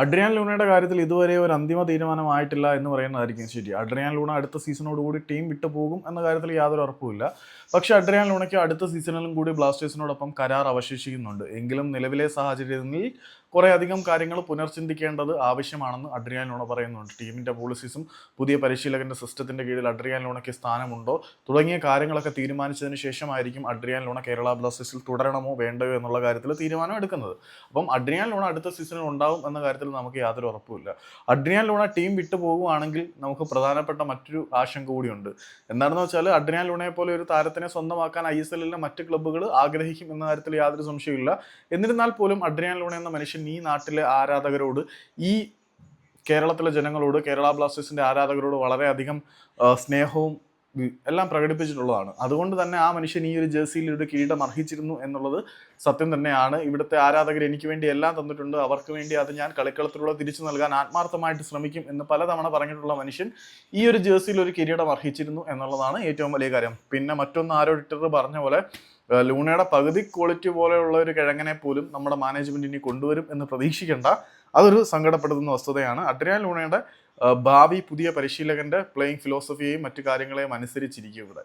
Adrian ലൂണയുടെ കാര്യത്തിൽ ഇതുവരെ ഒരു അന്തിമ തീരുമാനമായിട്ടില്ല എന്ന് പറയുന്നതായിരിക്കും ശരി. അഡ്രിയാൻ ലൂണ അടുത്ത സീസണോട് കൂടി ടീം വിട്ടു പോകും എന്ന കാര്യത്തിൽ യാതൊരു ഉറപ്പുമില്ല. പക്ഷേ അഡ്രിയാൻ ലൂണയ്ക്ക് അടുത്ത സീസണിലും കൂടി ബ്ലാസ്റ്റേഴ്സിനോടൊപ്പം കരാർ അവശേഷിക്കുന്നുണ്ട്. എങ്കിലും നിലവിലെ സാഹചര്യത്തിൽ കുറേ അധികം കാര്യങ്ങൾ പുനർചിന്തിക്കേണ്ടത് ആവശ്യമാണെന്ന് അഡ്രിയാൻ ലോണ പറയുന്നുണ്ട്. ടീമിന്റെ പോളിസീസും പുതിയ പരിശീലകന്റെ സിസ്റ്റത്തിന്റെ കീഴിൽ അഡ്രിയാൻ ലൂണയ്ക്ക് സ്ഥാനമുണ്ടോ? തുടങ്ങിയ കാര്യങ്ങളൊക്കെ തീരുമാനിച്ചതിന് ശേഷമായിരിക്കും അഡ്രിയാൻ ലോണ കേരള ബ്ലാസ്റ്റേഴ്സിൽ തുടരണമോ വേണ്ടയോ എന്നുള്ള കാര്യത്തിൽ തീരുമാനം എടുക്കുന്നത്. അപ്പം അഡ്രിയാൻ ലൂണ അടുത്ത സീസണിൽ ഉണ്ടാവും എന്ന കാര്യത്തിൽ നമുക്ക് യാതൊരു ഉറപ്പുമില്ല. അഡ്രിയാൻ ലോണ ടീം വിട്ടു പോകുവാണെങ്കിൽ നമുക്ക് പ്രധാനപ്പെട്ട മറ്റൊരു ആശങ്ക കൂടിയുണ്ട്. എന്താണെന്ന് വെച്ചാൽ അഡ്രിയാൻ ലൂണയെ പോലെ ഒരു താരത്തിനെ സ്വന്തമാക്കാൻ ഐ എസ് എല്ലിലെ മറ്റ് ക്ലബ്ബുകൾ ആഗ്രഹിക്കും എന്ന കാര്യത്തിൽ യാതൊരു സംശയമില്ല എന്നിരുന്നാൽ പോലും അഡ്രിയാൻ ലോണ എന്ന മനുഷ്യൻ ഈ നാട്ടിലെ ആരാധകരോട് ഈ കേരളത്തിലെ ജനങ്ങളോട് കേരള ബ്ലാസ്റ്റേഴ്സിന്റെ ആരാധകരോട് വളരെയധികം സ്നേഹവും എല്ലാം പ്രകടിപ്പിച്ചിട്ടുള്ളതാണ്. അതുകൊണ്ട് തന്നെ ആ മനുഷ്യൻ ഈ ഒരു ജേഴ്സിയിൽ ഒരു കിരീടം അർഹിച്ചിരുന്നു എന്നുള്ളത് സത്യം തന്നെയാണ്. ഇവിടുത്തെ ആരാധകർ എനിക്ക് വേണ്ടി എല്ലാം തന്നിട്ടുണ്ട്. അവർക്ക് വേണ്ടി അത് ഞാൻ കളിക്കളത്തിലൂടെ തിരിച്ചു നൽകാൻ ആത്മാർത്ഥമായിട്ട് ശ്രമിക്കും എന്ന് പലതവണ പറഞ്ഞിട്ടുള്ള മനുഷ്യൻ ഈ ഒരു ജേഴ്സിയിൽ ഒരു കിരീടം അർഹിച്ചിരുന്നു എന്നുള്ളതാണ് ഏറ്റവും വലിയ കാര്യം. പിന്നെ മറ്റൊന്ന് ആരോ ഇട്ടർ പറഞ്ഞ പോലെ ലൂണയുടെ പകുതി ക്വാളിറ്റി പോലെയുള്ള ഒരു കിഴങ്ങനെ പോലും നമ്മുടെ മാനേജ്മെന്റ് ഇനി കൊണ്ടുവരും എന്ന് പ്രതീക്ഷിക്കേണ്ട. അതൊരു സങ്കടപ്പെടുത്തുന്ന വസ്തുതയാണ്. അഡ്രിയാൻ ലൂണയുടെ ഭാവി പുതിയ പരിശീലകന്റെ പ്ലേയിങ് ഫിലോസഫിയെയും മറ്റു കാര്യങ്ങളെയും അനുസരിച്ചിരിക്കും ഇവിടെ.